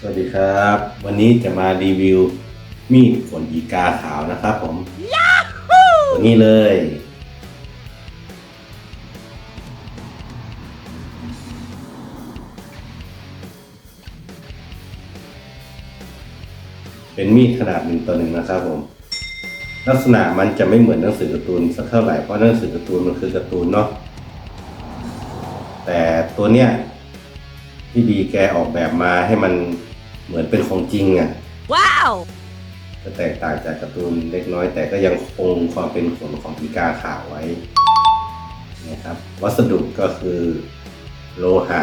ครับ วันนี้จะมารีวิวมีดขนอีกาขาวนะครับผมตัวนี้เลย เป็นมีดขนาดหนึ่งต่อหนึ่งนะครับผม ลักษณะมันจะไม่เหมือนหนังสือการ์ตูนสักเท่าไหร่เพราะหนังสือการ์ตูนมันคือการ์ตูนเนาะแต่ตัวเนี้ยที่ดีแกออกแบบมาให้มัน เหมือนเป็นของจริงอะ่ะ Wow! จะแตกต่างจากการ์ตูนเล็กน้อย แต่ก็ยังคงความเป็นขนของอีกาขาวไว้นะครับ วัสดุก็คือโลหะ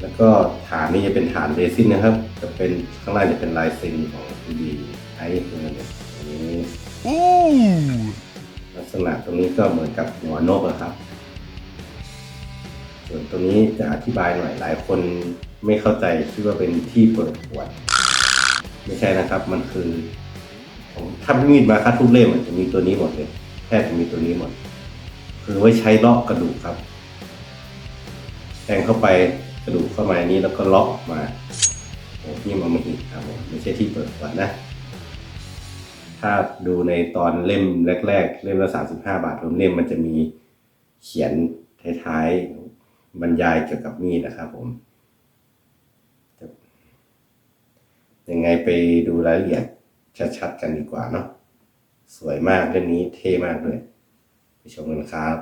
แล้วก็ฐานนี้จะเป็นฐานเรซินนะครับ จะเป็นข้างล่างจะเป็นลายเซ็นของพีดีไอตัวนี้อันนี้ลักษณะตรงนี้ก็เหมือนกับหัวนกอะครับ ส่วนตรงนี้จะอธิบายหน่อยหลายคน ไม่เข้าใจคิดว่าเป็นที่เปิดขวด ไม่ใช่นะครับ มันคือผมถ้ามีดมาคัดทุกเล่มมันจะมีตัวนี้หมดเลยแทบจะมีตัวนี้หมด คือไว้ใช้เลาะกระดูกครับแทงเข้าไปกระดูกเข้ามานนี้แล้วก็เลาะอกมาโอ้นี่มันไม่หิครับผมไม่ใช่ที่เปิดขวดนะถ้าดูในตอนเล่มแรก ๆ เล่มละสามสิบห้าบาทรวมเล่มมันจะมีเขียนท้ายๆบรรยายเกี่ยวกับมีดนะครับผมจะ ยังไงไปดูรายละเอียดชัดๆกันดีกว่าเนาะสวยมากเรื่องนี้เท่มากเลยไปชมกันครับ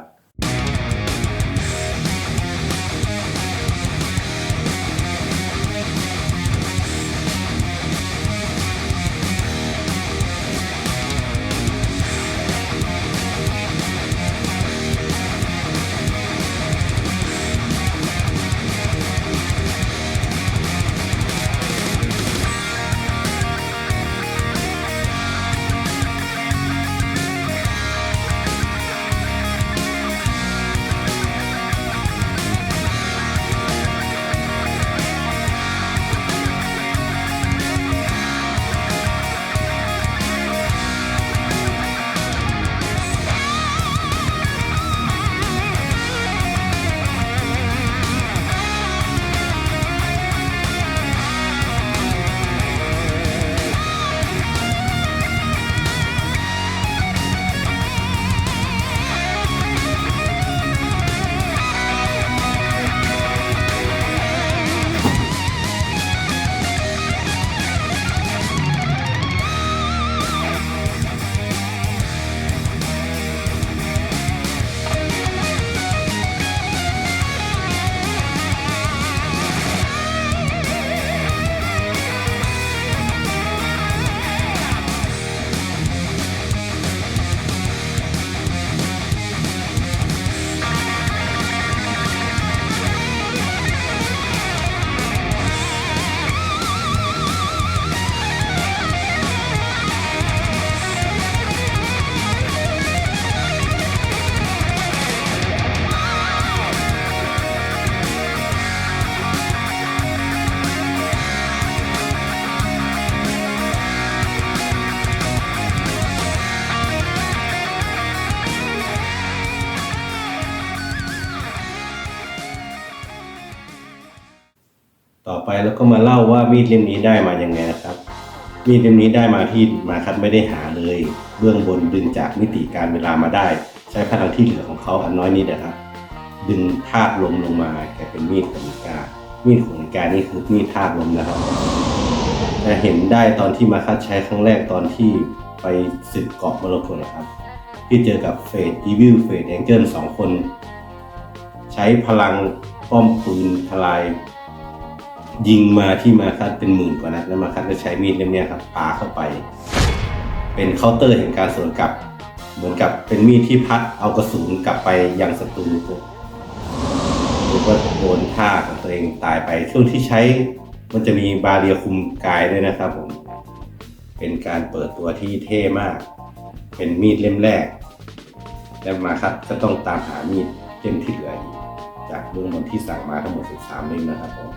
ต่อไปแล้วก็มาเล่าว่ามีดเล่มนี้ได้มายังไงนะครับ มีดเล่มนี้ได้มาที่มาคัดไม่ได้หาเลย เบื้องบนดึงจากมิติการเวลามาได้ ใช้พลังที่เหลือของเขาอันน้อยนิดนะครับ ดึงธาตุลมลงมาแกเป็นมีดของอีกา มีดของอีกานี่คือมีดธาตุลมนะครับจะเห็นได้ตอนที่มาคัดใช้ครั้งแรกตอนที่ไปศึกเกาะมรกตนะครับ ที่เจอกับเฟดอีวิลเฟดแองเจิลสองคน ใช้พลังป้อมปืนทลาย ยิงมาที่มาคัดเป็นหมื่นกว่านัดแล้วมาคัดก็ใช้มีดเล่มนี้ครับปาเข้าไป เป็นเคาน์เตอร์แห่งการสวนกลับ เหมือนกับเป็นมีดที่พัดเอากระสุนกลับไปยังศัตรูปุ๊บปุ๊บก็โดนท่าของตัวเองตายไป ช่วงที่ใช้มันจะมีบาเรียคุมกายด้วยนะครับผม เป็นการเปิดตัวที่เท่มาก เป็นมีดเล่มแรก แล้วมาคัดก็ต้องตามหามีดเล่มที่เหลืออีกจากเบื้องบนที่สั่งมาทั้งหมด13เล่มนะครับผม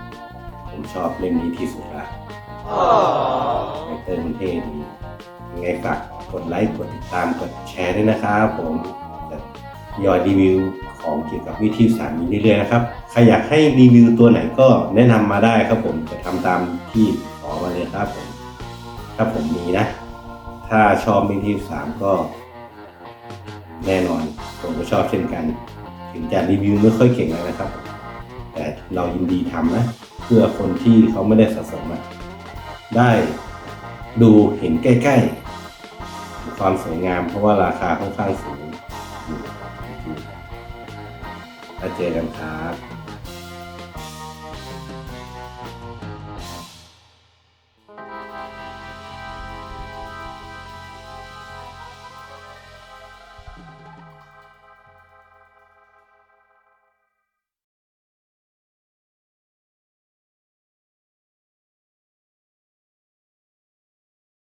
ผมชอบเล่มนี้ที่สุดละไอเตอร์มันเท่ดียังไงฝากกดไลค์ กดติดตาม กดแชร์ด้วยนะครับผมจะยอดรีวิวของเกี่ยวกับวิธีสารนี้เรื่อยๆนะครับ ใครอยากให้รีวิวตัวไหนก็แนะนำมาได้ครับผมจะทำตามที่ขอมาเลยครับผม ถ้าผมมีนะ ถ้าชอบวิธีสามก็ แน่นอนผมก็ชอบเช่นกัน ถึงจะรีวิวไม่ค่อยเก่งเลยนะครับ แต่เรายินดีทำนะเพื่อคนที่เขาไม่ได้สะสมอะได้ดูเห็นใกล้ ๆ ความสวยงาม เพราะว่าราคาค่อนข้างสูงอยู่แล้วเจอกันครับ